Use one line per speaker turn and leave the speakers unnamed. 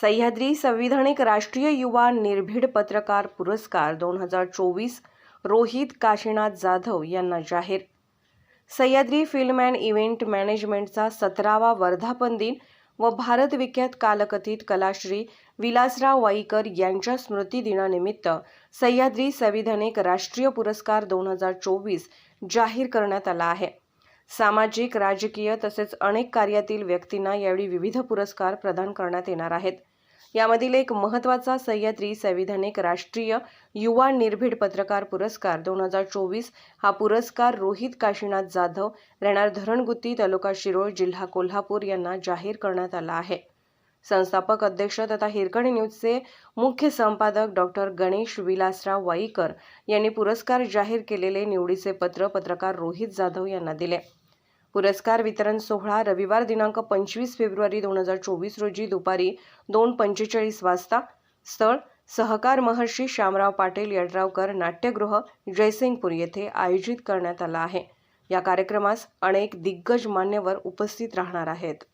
सह्याद्री संविधानिक राष्ट्रीय युवा निर्भीड पत्रकार पुरस्कार दोन हजार चोवीस रोहित काशीनाथ जाधव यांना जाहीर. सह्याद्री फिल्म अँड इव्हेंट मॅनेजमेंटचा सतरावा वर्धापन दिन व भारत विख्यात कालकथित कलाश्री विलासराव वाईकर यांच्या स्मृतिदिनानिमित्त सह्याद्री संविधानिक राष्ट्रीय पुरस्कार दोन हजार चोवीस जाहीर करण्यात आला आहे. सामाजिक राजकीय तसेच अनेक कार्यातील व्यक्तींना यावेळी विविध पुरस्कार प्रदान करण्यात येणार आहेत. यामधील एक महत्त्वाचा सह्याद्री संविधानिक राष्ट्रीय युवा निर्भीड पत्रकार पुरस्कार दोन हजार चोवीस हा पुरस्कार रोहित काशीनाथ जाधव राहणार धरणगुत्ती तालुका शिरोळ जिल्हा कोल्हापूर यांना जाहीर करण्यात आला आहे. संस्थापक अध्यक्ष तथा हिरकणी न्यूजचे मुख्य संपादक डॉक्टर गणेश विलासराव वाईकर यांनी पुरस्कार जाहीर केलेले निवडीचे पत्र पत्रकार रोहित जाधव यांना दिले. पुरस्कार वितरण सोहळा रविवार दिनांक पंचवीस फेब्रुवारी दोन हजार चोवीस रोजी दुपारी दोन पंचेचाळीस वाजता. स्थळ सहकार महर्षी श्यामराव पाटील यड्रावकर नाट्यगृह जयसिंगपूर येथे आयोजित करण्यात आला आहे. या कार्यक्रमास अनेक दिग्गज मान्यवर उपस्थित राहणार आहेत.